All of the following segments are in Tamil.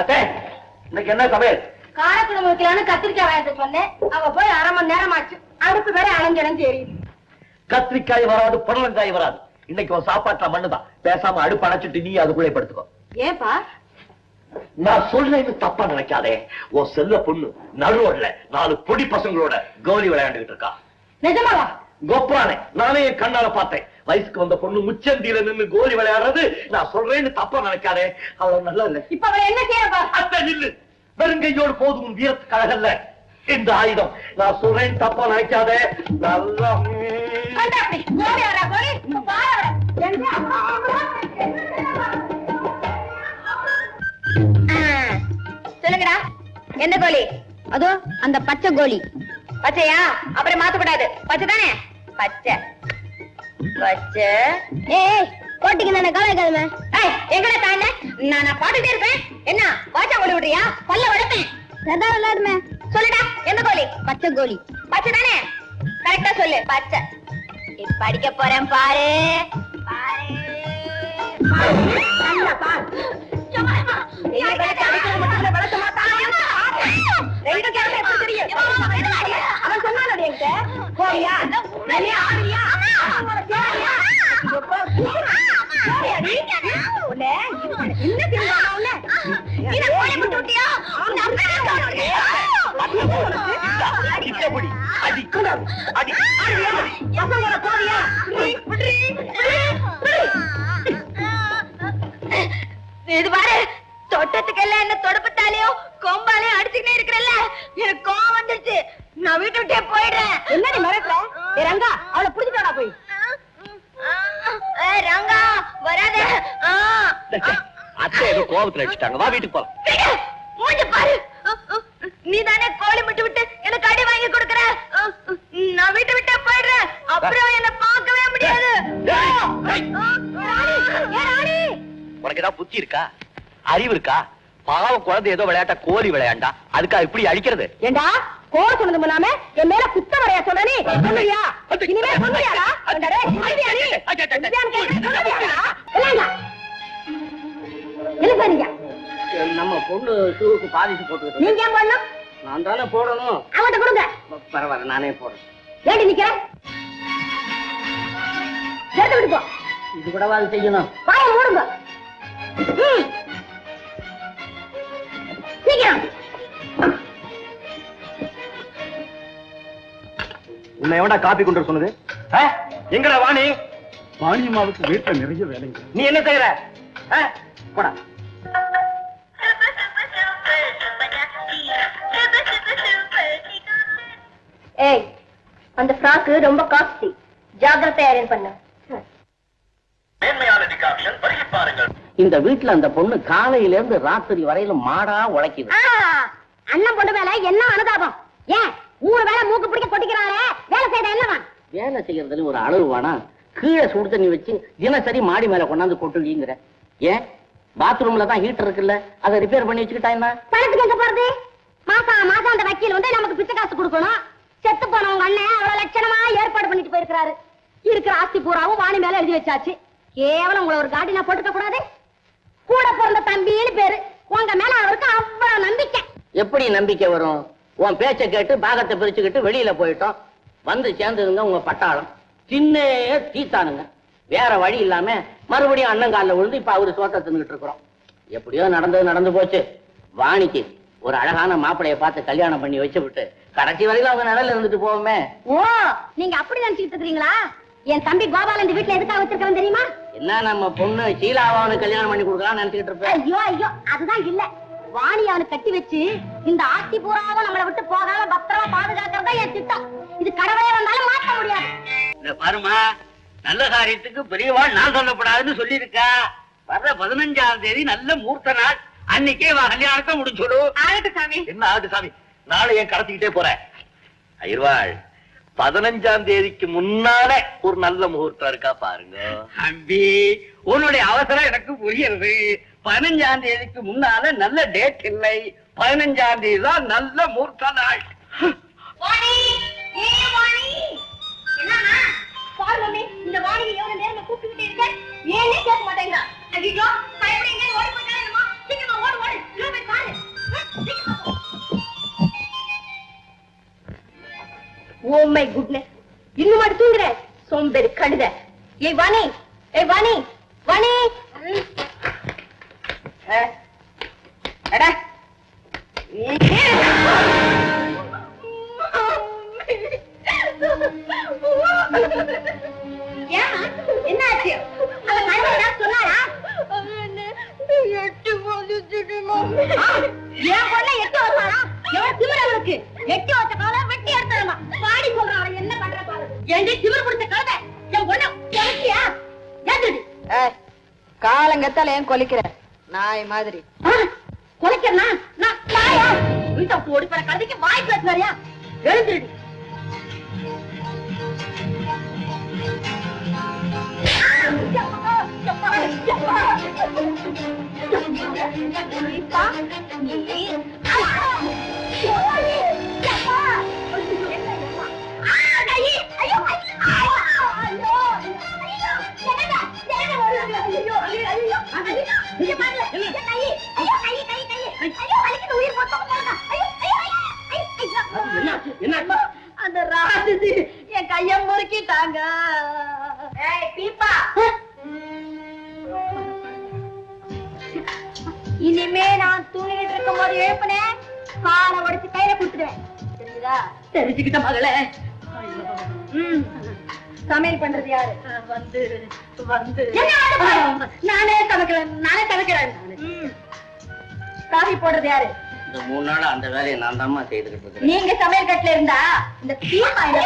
அத்தை இன்னைக்கு என்ன சமையல்? காரக்குழம்பு வைக்கலான்னு கத்திரிக்காய் வாங்கிட்டு சொன்னேன். அவ போய் அரை மணி நேரம் ஆச்சு அடுப்பு வேற அணைஞ்சு எரியுது. கத்திரிக்காய் வராது புடலங்காய் வராது. இன்னைக்கு உன் சாப்பாட்டுல மண்ணுதான் பேசாம அடுப்பு அணைச்சிட்டு நீ அதுக்குள்ளே படுத்துக்கோ. ஏப்பா நான் சொல்றேன்னு தப்பா நினைக்காதே. உன் செல்ல பொண்ணு நடுவோட்ல நாலு பொடி பசங்களோட கோலி விளையாண்டுகிட்டு இருக்கா. நிஜமாவா? கோப்பானே நானே என் கண்ணால பார்த்தேன். வயசுக்கு வந்த பொண்ணு முச்சந்தியில நின்னு கோலி விளையாடுறது. நான் சொல்றேன்னு தப்பா நினைக்காதே. அவ்வளவு நல்லா இல்ல. இப்ப அவ என்ன செய்யப்பா அத்தை நில்லு. வெறுங்கையோடு போதும் உன் வீரத்து கழகல்ல. இந்த ஆயுதம். நான் சொல்றேன் தப்பா நினைக்காதே. நல்லா சொல்லுங்கடா. எந்த கோழி அதோ அந்த பச்சை கோழி பச்சையா? அப்புறம் மாத்தக்கூடாது. பச்சை தானே? பச்சை பச்சை ஏய் போட்டிக்கு நான் காலை கிழமை எங்கடா தாண்ட நான் நான் பாட்டுட்டே இருப்பேன் என்ன வாச்சா கோழி விடுறியா பல்ல வளர்ப்பேன் சதா விளையாடுமே சொல்லுடா எந்த கோழி பச்சை கோழி பச்சை தானே கரெக்டா சொல்லு பச்சை படிக்க போறேன் பாரு பாரு நல்லா ஏய். ரெண்டு தெரியும்? அவன் என்கிட்ட. போறியா? என்ன இது பாரு தொட்டத்துக்கு எல்லாம் என்ன தொடுப்பத்தாலையும் கொம்பாலையும் அடிச்சுக்கிட்டே இருக்கிறல்ல. எனக்கு கோவம் வந்துருச்சு. நான் வீட்டு விட்டே போயிடுறேன். என்னடி மிரட்டுற? ஏ ரங்கா அவளை புடிச்சுட்டாடா போய். ஏய் ரங்கா வராத. அத்தை ஏதோ கோபத்துல அடிச்சுட்டாங்க. வா வீட்டுக்கு போலாம். பிடி, மூஞ்சி பாரு. நீ தானே கோழி முட்டு விட்டு எனக்கு அடி வாங்கி கொடுக்கற? நான் வீட்டை விட்டே போயிடுறேன். அப்புறம் என்ன பார்க்கவே முடியாது. டேய், டேய். ராணி, ஏ ராணி. உனக்கு ஏதாவது புத்தி இருக்கா? அறிவு இருக்கா? பாவம் குழந்தை ஏதோ விளையாட்டா கோலி விளையாண்டா? அதுக்கா இப்படி அடிக்கிறது ஏண்டா? கோர் சொன்னது முன்னாம என் மேல குத்த வரையா சொல்ற நீ? சொல்லுறியா? இனிமே சொல்லுறியாடா? நம்ம பொண்ணு ஷூவுக்கு பாலிஷ் போட்டுக்கிட்டு நீங்க ஏன் பண்ணணும் நான் தானே போடணும். அவன்கிட்ட கொடுங்க. பரவாயில்ல நானே போடுறேன். ஏண்டி நிக்கிற? எடுத்து விட்டு போ இது கூடவா செய்யணும்? வாய மூடுங்க. சீக்கிரம். உன்னை எவன்டா காப்பி கொண்டு சொன்னது? எங்கடா வாணி? பாணியம்மாவுக்கு வீட்டுல நிறைய வேலைங்க. நீ என்ன செய்யற? போடா. ஏய் அந்த ஃப்ராக் ரொம்ப காஸ்ட்லி ஜாக்கிரதை அரேஞ்ச் பண்ணு. இந்த வீட்டுல அந்த பொண்ணு காலையில இருந்து ராத்திரி வரையில மாடா உழைக்குது. அண்ணன் பொண்ணு மேல என்ன அனுதாபம்? ஏன் மூணு வேளை மூக்கு பிடிக்க கொட்டிக்கிறாரே? வேலை செய்த என்னவா வேலை செய்யறதுல ஒரு அளவு வேணா கீழே சுடு தண்ணி வச்சு தினசரி மாடி மேல கொண்டாந்து கொட்டுவீங்கிற. ஏன்? பாத்ரூம்ல தான் ஹீட்டர் இருக்குல்ல அதை ரிப்பேர் பண்ணி வச்சுக்கிட்டா என்ன? பணத்துக்கு எங்க போறது? மாசம் மாசம் அந்த வக்கீல் வந்து நமக்கு பிச்சை காசு கொடுக்கணும். செத்து போனவங்க அண்ணன் அவ்வளவு லட்சணமா ஏற்பாடு பண்ணிட்டு போயிருக்கிறாரு. இருக்கிற ஆஸ்தி பூராவும் வாணி மேல எழுதி வச்சாச்சு. கேவலம் உங்களை ஒரு காட்டி நான் போட்டுக்க கூடாது. கூட பிறந்த தம்பின்னு பேரு. உங்க மேல அவருக்கு அவ்வளவு நம்பிக்கை. எப்படி நம்பிக்கை வரும்? உன் பேச்சை கேட்டு பாகத்தை பிரிச்சுக்கிட்டு வெளியில போயிட்டோம். வந்து சேர்ந்ததுங்க உங்க பட்டாளம். சின்ன தீத்தானுங்க. வேற வழி இல்லாம மறுபடியும் அண்ணங்காலில் விழுந்து இப்ப அவரு சோத்தை தின்னுட்டு இருக்கிறோம். எப்படியோ நடந்தது நடந்து போச்சு. வாணிக்கு ஒரு அழகான மாப்பிளைய பார்த்து கல்யாணம் பண்ணி வச்சு விட்டு கடைசி வரையில அவங்க நிழல்ல இருந்துட்டு போவோமே. ஓ நீங்க அப்படி நினைச்சுக்கிட்டு இருக்கீங்களா என் தம்பி கோபால் இந்த வீட்டுல எதுக்காக வச்சிருக்கேன் தெரியுமா? என்ன நம்ம பொண்ணு ஷீலாவாவனு கல்யாணம் பண்ணி கொடுக்கலாம்னு நினைச்சுக்கிட்டு இருப்பேன் ஐயோ ஐயோ அதுதான் இல்ல. வாணி அவனுக்கு கட்டி வச்சு இந்த ஆஸ்தி பூராவும் நம்மளை விட்டு போகாம பத்திரமா பாதுகாக்கிறதா என் திட்டம். இது கடவுளே வந்தாலும் மாற்ற முடியாது. இந்த பாருமா நல்ல காரியத்துக்கு பெரியவாள் நான் சொல்லப்படாதுன்னு சொல்லியிருக்கா. வர்ற பதினஞ்சாம் தேதி நல்ல மூர்த்த நாள். அன்னைக்கே இவ கல்யாணத்தை முடிச்சுடு. ஆகட்டும் சாமி. என்ன ஆகுது சாமி? நாளை ஏன் கடத்திக்கிட்டே போறேன் அயிர்வாள் பதினஞ்சாம் தேதிக்கு முன்னால ஒரு நல்ல முகூர்த்தம் இருக்கா பாருங்க. அம்பி உன்னுடைய அவசரம் எனக்கு புரியுது பதினஞ்சாம் தேதிக்கு முன்னால நல்ல டேட் இல்லை. பதினஞ்சாம் தேதி தான் நல்ல மூர்த்த நாள். இந்த வாணியை எவ்வளவு நேரம் இன்னும் மட்டும் தூங்குற? சோம்பேறி கழுத. ஏ வணி! ஏ வணி! வணி! என்னாச்சு? சொன்னாரா? ஆ, என் பொண்ணை எட்டு வச்சாரா? எவ்வளவு திமிரு அவனுக்கு? எட்டு வச்ச காலை வெட்டி எடுத்துருமா. வாடி சொல்றான், என்ன பண்ற பாரு. ஏண்டி திமிரு பிடிச்ச கழுதை? என் பொண்ணை கொலைச்சியா? காலங்கத்தால ஏன் கொலைக்கிற நாய் மாதிரி கொலைக்கிறனா? நான் நாயா? வீட்டை விட்டு ஓடி போற கழுதைக்கு வாய் நீ பீப்பா இனிமே நான் தூங்கிட்டு இருக்கும் போது எழுப்புனேன் காலை உடைச்சு கையில கொடுத்துடுவேன். தெரியுதா தெரிஞ்சுக்கிட்ட மகளே. ம். சமையல் பண்றது யாரு? வந்து வந்து. நானே சமைக்கிறேன் நானே சமைக்கிறேன். ம். காஃபி போடுறது யாரு? இந்த மூணு நாள் அந்த வேலையை நான் தாம்மா செய்துகிட்டு இருக்கிறேன். நீங்க சமையல் கட்டுல இருந்தா இந்த இருக்கா?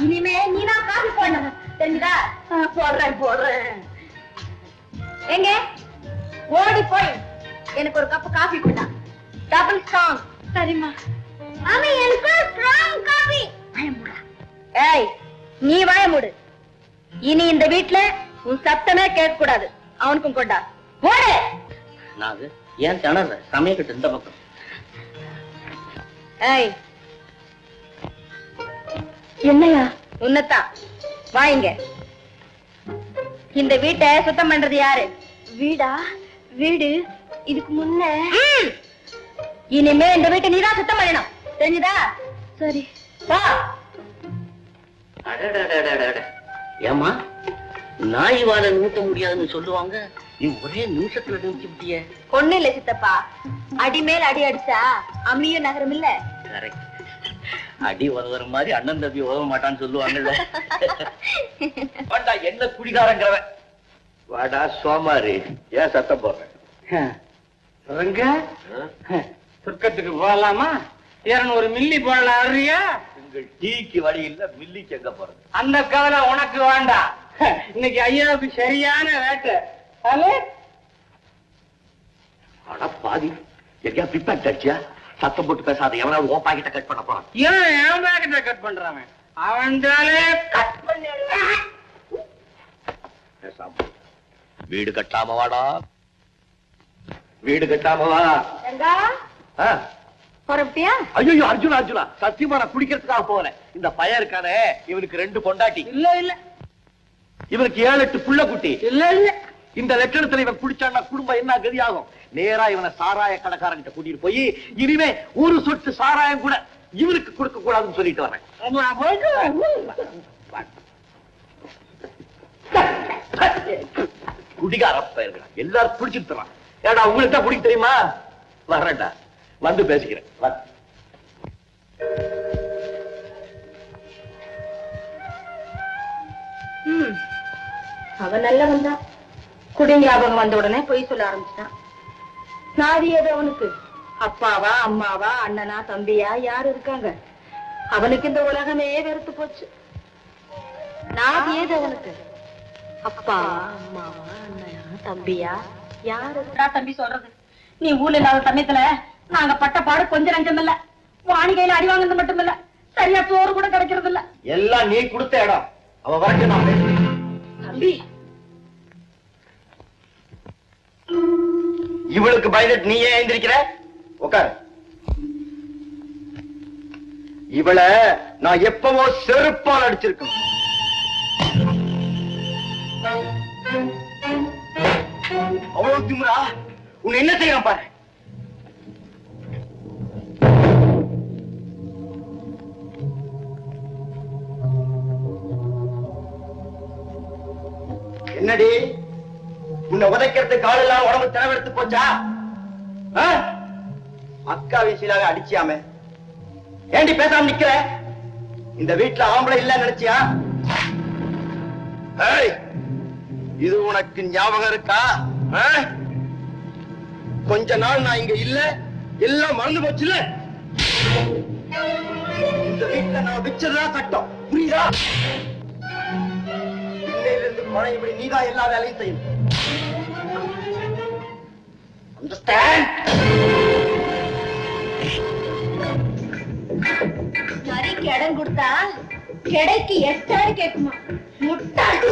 இனிமே நீ தான் காஃபி போடணும். தெரிஞ்சுதா? போடுறேன் போடுறேன். எங்க? ஓடி போய். எனக்கு ஒரு கப் காஃபி கொண்டா டபுள் ஸ்ட்ராங் சரிம்மா. மாமி எனக்கு ஸ்ட்ராங் காஃபி ஏய் நீ வாய மூடு. இனி இந்த வீட்ல உன் சத்தமே கேட்க கூடாது அவனுக்கும் கொண்டா. ஓடு. நான் ஏன் திணற சமயக்கட்டு இந்த பக்கம். ஏய் என்னையா? உன்னதான் வாங்க இந்த வீட்டை சுத்தம் பண்றது யாரு? வீடா? வீடு? இதுக்கு முன்ன இனிமே இந்த வீட்டை நீதான் சுத்தம் பண்ணணும். தெரிஞ்சுதா? சரி. வா. ஏம்மா? நாய் வாழை நிறுத்த முடியாதுன்னு சொல்லுவாங்க. நீ ஒரே நிமிஷத்துல நிறுத்தி விட்டிய. ஒண்ணு இல்ல சித்தப்பா. அடி மேல் அடி அடிச்சா அம்மியும் நகரம் இல்ல? கரெக்ட் அடி உதவுற மாதிரி அண்ணன் தம்பி உதவ மாட்டான்னு சொல்லுவாங்கல்ல. வாடா என்ன குடிகாரங்கிறவன். வாடா சோமாரி. ஏன் சத்தம் போடுறேன் ரங்க சொர்க்கத்துக்கு போகலாமா இருநூறு மில்லி போடலாம் அறியா? உங்கள் டீக்கு வழி இல்ல மில்லிக்கு எங்க போறது? அந்த கவலை உனக்கு வேண்டாம் இன்னைக்கு ஐயாவுக்கு சரியான வேட்டை. பாதி எங்கேயா பிப்பாக்ட் அடிச்சியா சத்தம் போட்டு பேசாத. எவனாவது ஓ பாக்கெட்ட கட் பண்ண போறான்? ஏன் என் பேக்கெட்டை கட் பண்றான் அவன்தாலே கட் பண்ணிடுவேன் பேசாம. வீடு கட்டாம வாடா. வீடு கட்டாம வா. ஐயோ அர்ஜுனா அர்ஜுனா. சத்தியமா நான் குடிக்கிறதுக்காக போகல. இந்த பையன் இருக்கானே இவனுக்கு ரெண்டு பொண்டாட்டி. இல்ல இல்ல. இவனுக்கு ஏழு எட்டு புள்ள குட்டி. இல்ல இல்ல. இந்த லட்சணத்துல இவன் குடிச்சான்னா குடும்பம் என்ன கதியாகும்? நேரா இவனை சாராய கடைக்காரன்கிட்ட கூட்டிட்டு போய் இனிமே ஒரு சொட்டு சாராயம் கூட இவனுக்கு கொடுக்க கூடாதுன்னு சொல்லிட்டு வரேன். குடிகார பயிர்கள்? எல்லாரும் குடிச்சிட்டு தரான் ஏடா உங்களுக்கு தான் குடிக்க தெரியுமா? வர்றேன்டா வந்து பேசிக்கிறேன். வா. அவன் நல்லவன் தான் குடி ஞாபகம் வந்த உடனே பொய் சொல்ல ஆரம்பிச்சிட்டான். நாதி ஏது அவனுக்கு? அப்பாவா அம்மாவா அண்ணனா தம்பியா யாரு இருக்காங்க? அவனுக்கு இந்த உலகமே வெறுத்து போச்சு. நாதி ஏது அவனுக்கு? அப்பா அம்மாவா அண்ணனா தம்பியா யாரு இருக்கா தம்பி சொல்றது? நீ ஊர்ல இல்லாத சமயத்துல நாங்க பட்ட பாடு கொஞ்சம் நஞ்சம் இல்ல. வாணிகையில அடி வாங்கினது மட்டும் இல்ல சரியா சோறு கூட கிடைக்கிறது இல்ல எல்லாம் நீ கொடுத்த இடம். அவன் வரைக்கும் நான். தம்பி இவளுக்கு பயந்துட்டு நீ ஏன் எழுந்திருக்கிற? உட்கார் இவளை நான் எப்பவோ செருப்பால் அடிச்சிருக்கேன் அவ்வளவு திமுறா உன்னை என்ன செய்யலாம் பாரு. என்னடி? உன்னை உதைக்கிறதுக்கு ஆள் எல்லாம் உடம்பு தினவெடுத்து போச்சா? ஆ? அக்கா வீசிலாக அடிச்சியாமே. ஏண்டி பேசாம நிக்கிற? இந்த வீட்டுல ஆம்பளை இல்ல நினைச்சியா? இது உனக்கு ஞாபகம் இருக்கா? ஆ? கொஞ்ச நாள் நான் இங்க இல்ல எல்லாம் மறந்து போச்சுல இந்த வீட்டுல நான் வச்சதுதான் சட்டம். புரியுதா? இன்னையிலிருந்து பழையபடி நீதான் எல்லா வேலையும் செய்யணும். அண்டர்ஸ்டாண்ட் நரிக்கு இடம் கொடுத்தா கிடைக்கு எட்டாரு கேட்குமா முட்டாள்.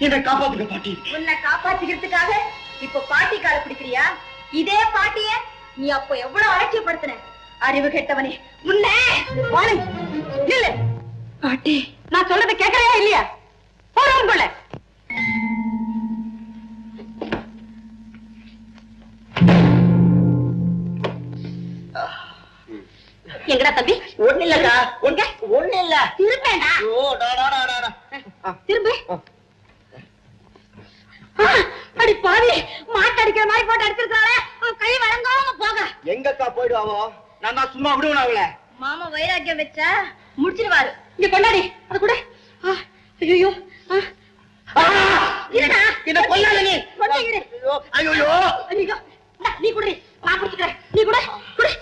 என்ன காப்பாத்துங்க பாட்டி. உன்னை காப்பாத்திக்கிறதுக்காக இப்ப பாட்டி கால பிடிக்கிறியா? இதே பாட்டிய நீ அப்ப எவ்வளவு அலட்சியப்படுத்தின? அறிவு கெட்டவனே உன்னை! வாழை இல்ல பாட்டி. நான் சொல்றதை கேட்கறியா இல்லையா? போறோம் போல எங்கடா தம்பி? ஒண்ணு இல்லக்கா ஒண்ணு இல்ல திரும்பேண்டா ஓ, டா, டா, டா, டா, டா. திரும்ப. அடிக்கிற மாதிரி போட்டு அடிச்சிருக்காளே கை வழங்காம போக. எங்கக்கா போயிடுவாவோ? நான் தான் சும்மா விடுவேன் அவளை. மாமா வைராக்கியம் வச்சா முடிச்சிருவாரு. இங்க கொண்டாடி அது கூட. ஐயோ என்ன கொல்லாத நீ. ஐயோ ஐயோ. நீ குடி நான் குடிக்கிறேன் நீ கூட குடி.